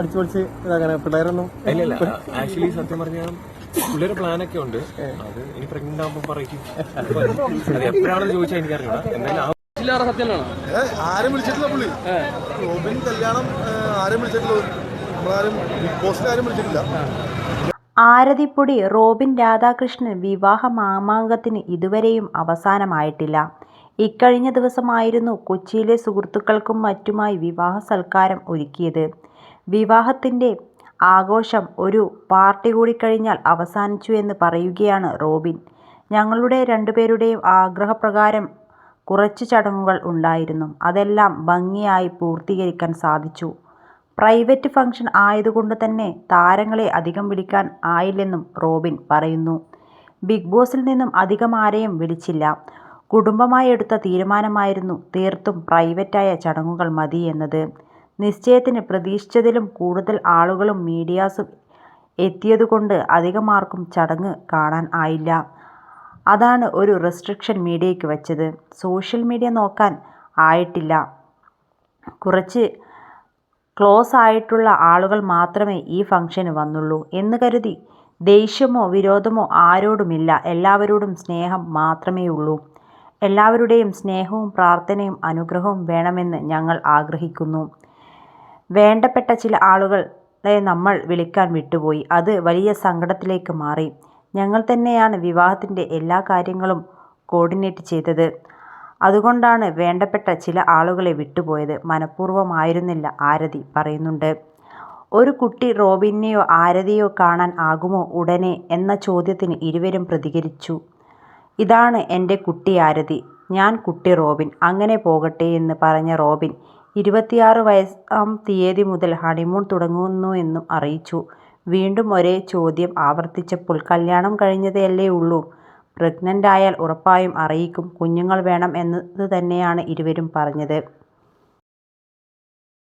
അടിച്ചു പൊളിച്ച് ഇതാക്കാനാ? പിള്ളേരൊന്നും ഇല്ല ഇല്ല. ആക്ച്വലി സത്യം പറഞ്ഞാൽ പുള്ളിയുടെ പ്ലാനൊക്കെ ഉണ്ട്. അത് ഇനി പ്രഗ്നന്റ് ആകുമ്പോൾ പറയും. എപ്പോഴാണെന്ന് ചോദിച്ചാൽ എനിക്കറിയില്ല എന്തായാലും ആരും വിളിച്ചിട്ടില്ല പുള്ളി. റോബിൻ കല്യാണം ആരും വിളിച്ചിട്ടില്ല. നമ്മളാരും ബിഗ് ബോസിൽ ആരും വിളിച്ചിട്ടില്ല. ആരതിപ്പൊടി റോബിൻ രാധാകൃഷ്ണൻ വിവാഹ മാമാങ്കത്തിന് ഇതുവരെയും അവസാനമായിട്ടില്ല. ഇക്കഴിഞ്ഞ ദിവസമായിരുന്നു കൊച്ചിയിലെ സുഹൃത്തുക്കൾക്കും മറ്റുമായി വിവാഹ സൽക്കാരം ഒരുക്കിയത്. വിവാഹത്തിന്റെ ആഘോഷം ഒരു പാർട്ടി കൂടി കഴിഞ്ഞാൽ അവസാനിച്ചു എന്ന് പറയുകയാണ് റോബിൻ. ഞങ്ങളുടെ രണ്ടുപേരുടെയും ആഗ്രഹപ്രകാരം കുറച്ച് ചടങ്ങുകൾ ഉണ്ടായിരുന്നു. അതെല്ലാം ഭംഗിയായി പൂർത്തീകരിക്കാൻ സാധിച്ചു. പ്രൈവറ്റ് ഫംഗ്ഷൻ ആയതുകൊണ്ട് തന്നെ താരങ്ങളെ അധികം വിളിക്കാൻ ആയില്ലെന്നും റോബിൻ പറയുന്നു. ബിഗ് ബോസിൽ നിന്നും അധികം ആരെയും വിളിച്ചില്ല. കുടുംബമായി എടുത്ത തീരുമാനമായിരുന്നു തീർത്തും പ്രൈവറ്റായ ചടങ്ങുകൾ മതി എന്നത്. നിശ്ചയത്തിന് പ്രതീക്ഷിച്ചതിലും കൂടുതൽ ആളുകളും മീഡിയാസും എത്തിയതുകൊണ്ട് അധികമാർക്കും ചടങ്ങ് കാണാൻ ആയില്ല. അതാണ് ഒരു റെസ്ട്രിക്ഷൻ മീഡിയയ്ക്ക് വച്ചത്. സോഷ്യൽ മീഡിയ നോക്കാൻ ആയിട്ടില്ല. കുറച്ച് ക്ലോസ് ആയിട്ടുള്ള ആളുകൾ മാത്രമേ ഈ ഫംഗ്ഷന് വന്നുള്ളൂ എന്ന് കരുതി ദേഷ്യമോ വിരോധമോ ആരോടുമില്ല. എല്ലാവരോടും സ്നേഹം മാത്രമേ ഉള്ളൂ. എല്ലാവരുടെയും സ്നേഹവും പ്രാർത്ഥനയും അനുഗ്രഹവും വേണമെന്ന് ഞങ്ങൾ ആഗ്രഹിക്കുന്നു. വേണ്ടപ്പെട്ട ചില ആളുകളെ നമ്മൾ വിളിക്കാൻ വിട്ടുപോയി. അത് വലിയ സങ്കടത്തിലേക്ക് മാറി. ഞങ്ങൾ തന്നെയാണ് വിവാഹത്തിന്റെ എല്ലാ കാര്യങ്ങളും കോർഡിനേറ്റ് ചെയ്തത്. അതുകൊണ്ടാണ് വേണ്ടപ്പെട്ട ചില ആളുകളെ വിട്ടുപോയത്. മനഃപൂർവമായിരുന്നില്ല ആരതി പറയുന്നുണ്ട്. ഒരു കുട്ടി റോബിനെയോ ആരതിയോ കാണാൻ ആകുമോ ഉടനെ എന്ന ചോദ്യത്തിന് ഇരുവരും പ്രതികരിച്ചു. ഇതാണ് എന്റെ കുട്ടി ആരതി. ഞാൻ കുട്ടി റോബിൻ. അങ്ങനെ പോകട്ടെ എന്ന് പറഞ്ഞ റോബിൻ ഇരുപത്തിയാറ് വയസ്സാം തീയതി മുതൽ ഹണിമൂൺ തുടങ്ങുന്നുവെന്നും അറിയിച്ചു. വീണ്ടും ഒരേ ചോദ്യം ആവർത്തിച്ചപ്പോൾ കല്യാണം കഴിഞ്ഞതല്ലേ ഉള്ളൂ. പ്രഗ്നന്റ് ആയാൽ ഉറപ്പായും അറിയിക്കും. കുഞ്ഞുങ്ങൾ വേണം എന്നത് തന്നെയാണ് ഇരുവരും പറഞ്ഞത്.